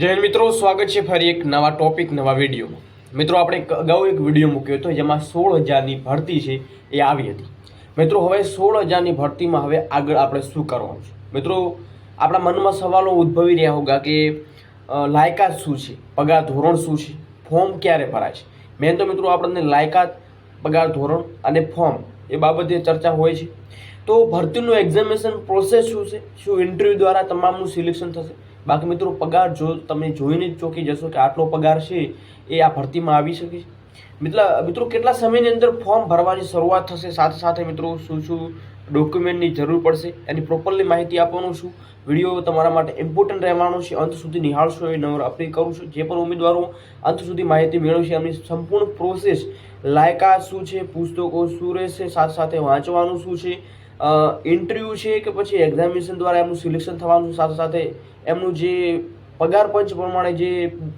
હિન્દ મિત્રો, સ્વાગત છે ફરી એક નવા ટોપિક નવા વિડીયોમાં મિત્રો, આપણે અગાઉ એક વીડિયો મૂક્યો હતો, જેમાં સોળ હજારની ભરતી છે એ આવી હતી. મિત્રો, હવે સોળ હજારની ભરતીમાં હવે આગળ આપણે શું કરવાનું છે? મિત્રો, આપણા મનમાં સવાલો ઉદ્ભવી રહ્યા હોગા કે લાયકાત શું છે? પગાર ધોરણ શું છે? ફોર્મ ક્યારે ભરાય છે? મેન તો મિત્રો આપણને લાયકાત, પગાર ધોરણ અને ફોર્મ એ બાબતે ચર્ચા હોય છે. તો ભરતીનું એક્ઝામિનેશન પ્રોસેસ શું છે? શું ઇન્ટરવ્યૂ દ્વારા તમામનું સિલેક્શન થશે? બાકી મિત્રો, પગાર જો તમે જોઈને જ ચોંકી જશો કે આટલો પગાર છે, એ આ ભરતીમાં આવી શકે છે. મિત્રો મિત્રો, કેટલા સમયની અંદર ફોર્મ ભરવાની શરૂઆત થશે? સાથે સાથે મિત્રો, શું શું ડોક્યુમેન્ટની જરૂર પડશે? એની પ્રોપરલી માહિતી આપવાનું છું. વીડિયો તમારા માટે ઇમ્પોર્ટન્ટ રહેવાનો છે. અંત સુધી નિહાળશો એ નંબર અપીલ કરું છું. જે પણ ઉમેદવારો અંત સુધી માહિતી મેળવશે, એમની સંપૂર્ણ પ્રોસેસ લાયકાત શું છે, પુસ્તકો શું રહેશે, સાથે સાથે વાંચવાનું શું છે ઇન્ટરવ્યૂ છે કે પછી એક્ઝામિનેશન દ્વારા એમનું સિલેક્શન થવાનું સાથે સાથે એમનું જે પગાર પંચ પ્રમાણે જે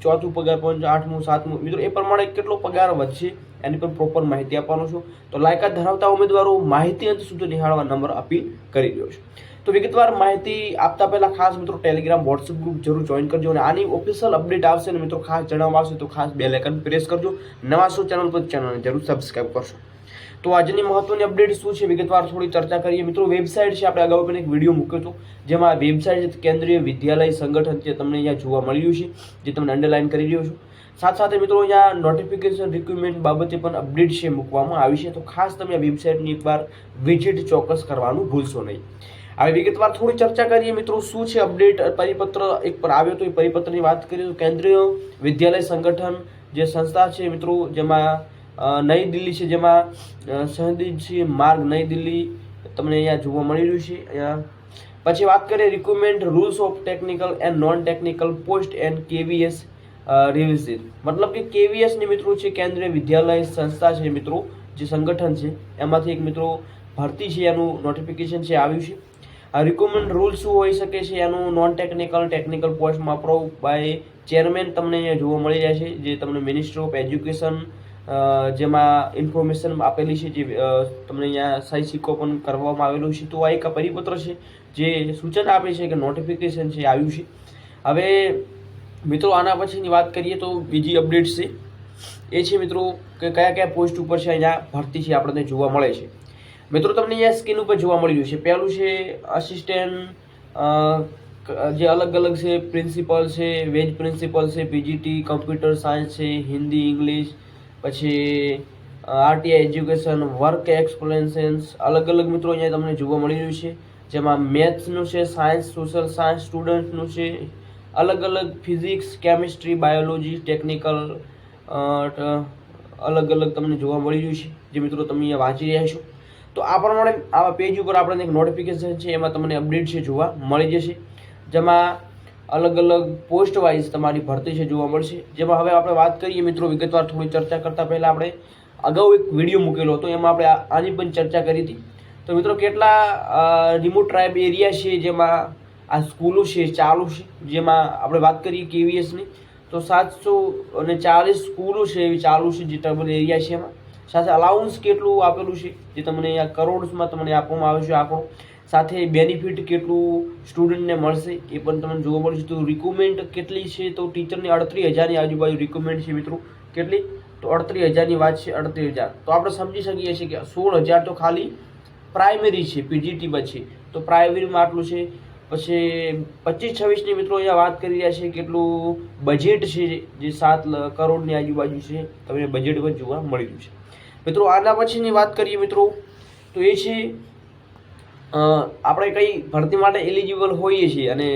ચોથું પગાર પંચ, આઠમું, સાતમું, મિત્રો એ પ્રમાણે કેટલો પગાર વધશે એની પણ પ્રોપર માહિતી આપવાનો છું. તો લાયકાત ધરાવતા ઉમેદવારો માહિતી અંત સુધી નિહાળવા નંબર અપીલ કરી રહ્યો છું. તો વિગતવાર માહિતી આપતા પહેલા ખાસ મિત્રો ટેલિગ્રામ વોટ્સઅપ ગ્રુપ જરૂર જોઈન કરજો અને આની ઓફિશિયલ અપડેટ આવશે અને મિત્રો ખાસ જણાવવા આવશે તો ખાસ બે લાઇકન પ્રેસ કરજો. નવા શો ચેનલ પર ચેનલને જરૂર સબસ્ક્રાઈબ કરશો. તો આજની મહત્વની અપડેટ શું છે? વિગતવાર થોડી ચર્ચા કરીએ. મિત્રો વેબસાઇટ છે, આપણે અગાઉ પણ એક વીડિયો મૂક્યો હતો, જેમાં વેબસાઇટ કેન્દ્રીય વિદ્યાલય સંગઠન જે તમને અહીંયા જોવા મળી રહ્યું છે, જે તમને અંડરલાઇન કરી રહ્યો છું. સાથે સાથે મિત્રો, અહીંયા નોટિફિકેશન રિક્રુટમેન્ટ બાબતે પણ અપડેટ છે મૂકવામાં આવી છે. તો ખાસ તમે આ વેબસાઇટની એકવાર વિઝિટ ચોક્કસ કરવાનું ભૂલશો નહીં. હવે વિગતવાર થોડી ચર્ચા કરીએ. મિત્રો, શું છે અપડેટ પરિપત્ર એક પર આવ્યો તો એ પરિપત્રની વાત કરીએ તો કેન્દ્રીય વિદ્યાલય સંગઠન જે સંસ્થા છે, મિત્રો, જેમાં નઈ દિલ્હી છે જેમાં સંવેદનશીલ માર્ગ નઈ દિલ્હી તમને અહીંયા જોવા મળી રહ્યું છે. અહીંયા પછી વાત કરીએ recruitment rules of technical and non technical post and KVS revisit મતલબ કે કેવીએસની મિત્રો છે કેન્દ્રીય વિદ્યાલય સંસ્થા છે મિત્રો, જે સંગઠન છે. એમાંથી એક મિત્રો ભરતી છે, એનું નોટિફિકેશન છે, આવ્યું છે. આ રિક્રુટમેન્ટ રૂલ શું હોઈ શકે છે, એનું નોન ટેકનિકલ ટેકનિકલ પોસ્ટમાં અપ્રોવ બાય ચેરમેન તમને અહીંયા જોવા મળી જાય છે, જે તમને મિનિસ્ટર ઓફ એજ્યુકેશન જેમાં ઇન્ફોર્મેશન આપેલી છે જે તમને અહીંયા સહી સિક્કો પણ કરવામાં આવેલું છે. તો આ એક પરિપત્ર છે જે સૂચન આપે છે કે નોટિફિકેશન છે આવ્યું છે. હવે મિત્રો આના પછીની વાત કરીએ તો બીજી અપડેટ છે. એ છે મિત્રો કે કયા કયા પોસ્ટ ઉપર છે અહીંયા ભરતી છે આપણને જોવા મળે છે. મિત્રો તમને અહીંયા સ્કીન ઉપર જોવા મળી રહ્યું છે. પહેલું છે અસિસ્ટન્ટ જે અલગ અલગ છે પ્રિન્સિપલ છે વેજ પ્રિન્સિપલ છે પીજીટી કમ્પ્યુટર સાયન્સ છે, હિન્દી ઇંગ્લિશ પછી આરટીઆઈ એજ્યુકેશન વર્ક એક્સપ્લેન્સન્સ અલગ અલગ મિત્રો અહીંયા તમને જોવા મળી રહ્યું છે. જેમાં મેથ્સનું છે સાયન્સ સોશિયલ સાયન્સ સ્ટુડન્ટનું છે. અલગ અલગ ફિઝિક્સ કેમિસ્ટ્રી બાયોલોજી ટેકનિકલ અલગ અલગ તમને જોવા મળી રહ્યું છે. જે મિત્રો તમે અહીંયા વાંચી રહ્યા છો. તો આ પ્રમાણે આવા પેજ ઉપર આપણને એક નોટિફિકેશન છે, એમાં તમને અપડેટ છે જોવા મળી જશે. જેમાં અલગ અલગ પોસ્ટ વાઇઝ તમારી ભરતી છે જોવા મળશે. જેમાં હવે આપણે વાત કરીએ, મિત્રો, વિગતવાર થોડી ચર્ચા કરતાં પહેલાં આપણે અગાઉ એક વીડિયો મૂકેલો હતો, એમાં આપણે આની પણ ચર્ચા કરી હતી. તો મિત્રો, કેટલા રિમોટ ટ્રાઇબ એરિયા છે, જેમાં આ સ્કૂલો છે, ચાલુ છે? જેમાં આપણે વાત કરીએ કેવીએસની તો સાતસો અને ચાલીસ સ્કૂલો છે એવી ચાલુ છે જે ટ્રાઇબલ એરિયા છે એમાં. સાથે અલાઉન્સ કેટલું આપેલું છે? જે તમને અહીંયા કરોડમાં તમને આપવામાં આવે છે આંકડો. સાથે બેનિફિટ કેટલું સ્ટુડન્ટને મળશે એ પણ તમને જોવા મળશે. તો રિક્રુટમેન્ટ કેટલી છે? તો ટીચરની અડત્રીસ હજારની આજુબાજુ રિક્રુટમેન્ટ છે મિત્રો. કેટલી? તો અડત્રીસ હજારની વાત છે અડત્રીસ હજાર. તો આપણે સમજી શકીએ છીએ કે સોળ હજાર તો ખાલી પ્રાઇમરી છે પીજીટીમાં છે તો પ્રાઇમરીમાં આટલું છે. પછી પચીસ છવ્વીસની મિત્રો અહીંયા વાત કરી રહ્યા છે કેટલું બજેટ છે જે સાત કરોડની આજુબાજુ છે. તમને બજેટ પણ જોવા મળી રહ્યું છે. મિત્રો આના પછીની વાત કરીએ મિત્રો. તો એ છે આપણે કઈ ભરતી માટે એલિજિબલ હોઈએ છીએ અને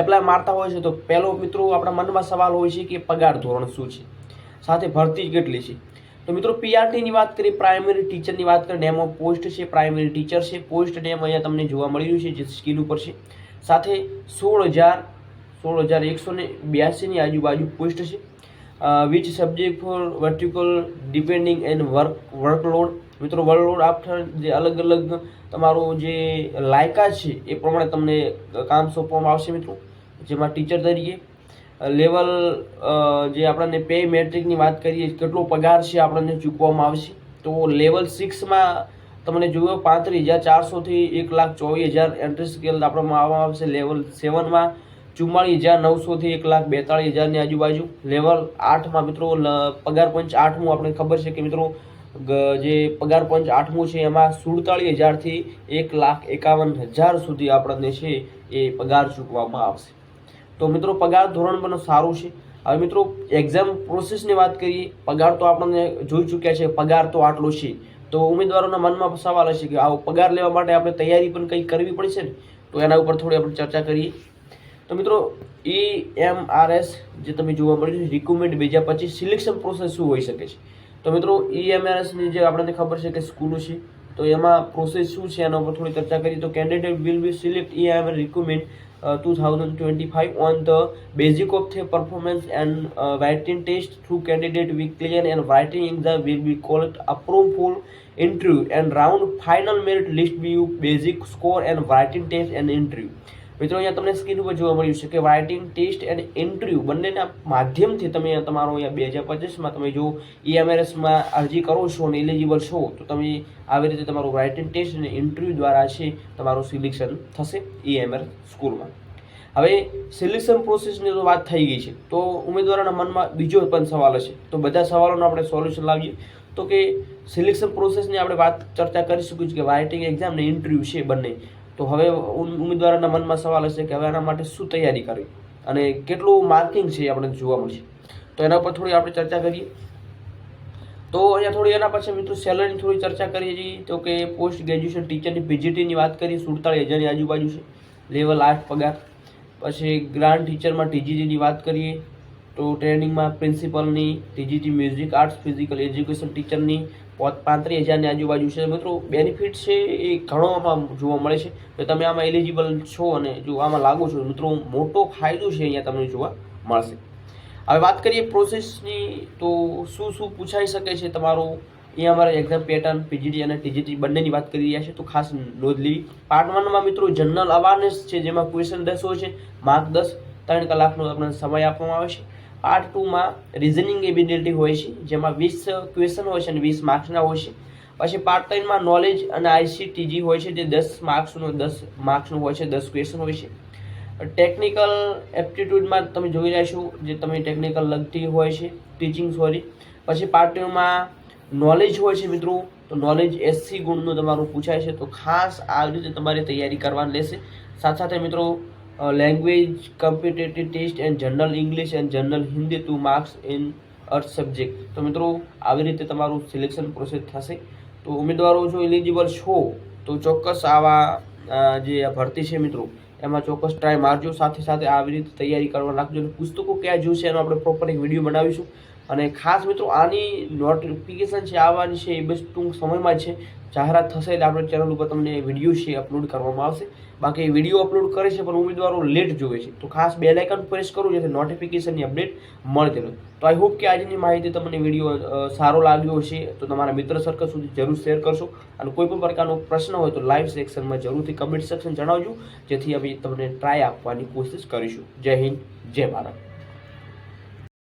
એપ્લાય મારતા હોય છે તો પહેલો મિત્રો આપણા મનમાં સવાલ હોય છે કે પગાર ધોરણ શું છે? સાથે ભરતી કેટલી છે? તો મિત્રો પીઆરટીની વાત કરીએ પ્રાઇમરી ટીચરની વાત કરીએ ડેમો પોસ્ટ છે પ્રાઇમરી ટીચર છે પોસ્ટ ડેમ અહીંયા તમને જોવા મળી રહ્યું છે જે સ્કીલ ઉપર છે. સાથે સોળ હજાર સોળ હજાર એકસો ને બ્યાસીની આજુબાજુ પોસ્ટ છે. Which subject for vertical depending and work workload મિત્રો વર્કલોડ આફ્ટર જે અલગ અલગ તમારું જે લાયકાત છે, એ પ્રમાણે તમને કામ સોંપવામાં આવશે મિત્રો. જેમાં ટીચર તરીકે લેવલ જે આપણને પે મેટ્રિકની વાત કરીએ, કેટલો પગાર છે આપણને ચૂકવવામાં આવશે. તો લેવલ સિક્સમાં તમને જોયો, પાંત્રીસ હજાર ચારસોથી એક લાખ ચોવીસ હજાર એન્ટ્રી સ્કેલ આપવામાં આવવામાં આવશે. લેવલ સેવનમાં ચુમ્માળીસ હજાર નવસોથી એક લાખ બેતાળીસ હજારની આજુબાજુ. લેવલ આઠમાં મિત્રો પગાર પંચ આઠમું આપણે ખબર છે કે મિત્રો જે પગાર પંચ આઠમું છે, એમાં સુડતાળીસ હજારથી એક લાખ એકાવન હજાર સુધી આપણને છે, એ પગાર ચૂકવામાં આવશે. તો મિત્રો, પગાર ધોરણ પણ સારું છે. હવે મિત્રો એક્ઝામ પ્રોસેસની વાત કરીએ, પગાર તો આપણને જોઈ ચૂક્યા છે, પગાર તો આટલો છે. તો ઉમેદવારોના મનમાં સવાલ હશે કે, આવો પગાર લેવા માટે આપણે તૈયારી પણ કંઈ કરવી પડશે ને? તો એના ઉપર થોડી આપણે ચર્ચા કરીએ. તો મિત્રો ઈ એમ આર એસ જે તમે જોવા મળ્યું છે રિક્રુટમેન્ટ બે હજાર પચીસ સિલેક્શન પ્રોસેસ શું હોઈ શકે છે? તો મિત્રો ઈ એમ આર એસની જે આપણને ખબર છે કે સ્કૂલો છે તો એમાં પ્રોસેસ શું છે એના ઉપર થોડી ચર્ચા કરીએ તો કેન્ડિડેટ વિલ બી સિલેક્ટ ઈ એમ recruitment two thousand twenty five on the basic of performance and uh, writing test through candidate will clear and writing exam will be called approved full interview and round final merit list view basic score and writing test and interview મિત્રો, અહીંયા તમને screen ઉપર જોવા મળ્યું છે કે writing test and interview બંનેના માધ્યમથી તમે તમારો અહીંયા બે હજાર પચીસમાં તમે જો E ઈએમઆરએસમાં અરજી કરો છો અને એલિજિબલ છો, તો તમે આવી રીતે તમારું રાઇટિંગ ટેસ્ટ અને ઇન્ટરવ્યૂ દ્વારા છે તમારું સિલેક્શન થશે E ઈએમઆર સ્કૂલમાં હવે સિલેક્શન પ્રોસેસની તો વાત થઈ ગઈ છે. તો ઉમેદવારોના મનમાં બીજો પણ સવાલ હશે. તો બધા સવાલોનો આપણે સોલ્યુશન લાવીએ. તો કે સિલેક્શન પ્રોસેસની આપણે વાત ચર્ચા કરી શકીએ છીએ કે રાઇટિંગ એક્ઝામ ને ઇન્ટરવ્યૂ છે બંને. તો હવે ઉમેદવારના મનમાં સવાલ હશે કે હવે આના માટે શું તૈયારી કરવી? અને કેટલું માર્કિંગ છે આપણે જોવા મળશે. તો એના પર થોડી આપણે ચર્ચા કરીએ. તો અહીંયા થોડી એના પછી મિત્રો સેલરીની થોડી ચર્ચા કરીએ છીએ તો કે પોસ્ટ ગ્રેજ્યુએશન ટીચરની પીજીટીની વાત કરીએ, સુડતાળીસ હજારની આજુબાજુ છે. લેવલ આઠ પગાર. પછી ગ્રાન્ડ ટીચરમાં ટીજીટીની વાત કરીએ. તો ટ્રેનિંગમાં પ્રિન્સિપલની, TGT music, arts, physical education ટીચરની પોત પાંત્રીસ હજારની આજુબાજુ છે. મિત્રો, બેનિફિટ છે એ ઘણો આમાં જોવા મળે છે. તો તમે આમાં એલિજિબલ છો અને જો આમાં લાગો છો, મિત્રો, મોટો ફાયદો છે અહીંયા તમને જોવા મળશે. હવે વાત કરીએ પ્રોસેસની, તો શું શું પૂછાઈ શકે છે તમારું? અહીંયા અમારે એક્ઝામ પેટર્ન પીજીટી અને ટીજીટી બંનેની વાત કરી રહ્યા છે. તો ખાસ નોંધ લેવી. પાર્ટ વનમાં મિત્રો જનરલ અવારનેસ છે, જેમાં ક્વેશ્ચન દસ હોય છે. માર્ક દસ, ત્રણ કલાકનો આપણને સમય આપવામાં આવે છે. પાર્ટ ટુમાં રિઝનિંગ એબિલિટી હોય છે, જેમાં વીસ ક્વેશ્ચન હોય છે અને વીસ માર્ક્સના હોય છે. પછી પાર્ટ ટાઈમમાં નોલેજ અને આઈસીટીજી હોય છે, જે દસ માર્ક્સનું દસ માર્ક્સનું હોય છે, દસ ક્વેશ્ચન હોય છે. ટેકનિકલ એપ્ટિટ્યૂડમાં તમે જોઈ રહ્યા જે તમે ટેકનિકલ લગતી હોય છે ટીચિંગ સોરી પછી પાર્ટ ટુમાં નોલેજ હોય છે મિત્રો, તો નોલેજ એસસી ગુણનું તમારું પૂછાય છે, તો ખાસ આવી રીતે તમારે તૈયારી કરવાની લેશે સાથે સાથે મિત્રો language competitive test and general English and general Hindi two marks in earth subject તો મિત્રો, આવી રીતે તમારું સિલેક્શન પ્રોસેસ થશે. તો ઉમેદવારો જો એલિજિબલ છો, તો ચોક્કસ આવા જે ભરતી છે મિત્રો, એમાં ચોક્કસ ટ્રાય મારજો. સાથે સાથે આવી રીતે તૈયારી કરવા રાખજો પુસ્તકો ક્યાં જોઈશે એનો આપણે પ્રોપર એક વીડિયો બનાવીશું. અને ખાસ મિત્રો, આની નોટિફિકેશન છે, આવવાની છે એ બસ ટૂંક સમયમાં છે. જાહેરાત થશે એટલે આપણે ચેનલ ઉપર તમને વીડિયો છે અપલોડ કરવામાં આવશે. બાકી વીડિયો અપલોડ કરે છે પણ ઉમેદવારો લેટ જોવે છે. તો ખાસ બે લાઇકન પ્રેસ કરો જેથી નોટિફિકેશનની અપડેટ મળતી રહે. તો આઈ હોપ કે આજની માહિતી તમને વીડિયો સારો લાગ્યો હશે. તો તમારા મિત્ર સર્કલ સુધી જરૂર શેર કરશો. અને કોઈ પણ પ્રકારનો પ્રશ્ન હોય તો લાઈવ સેક્શનમાં જરૂરથી કમેન્ટ સેક્શન જણાવજો. જેથી અમે તમને ટ્રાય આપવાની કોશિશ કરીશું. જય હિન્દ, જય ભારત.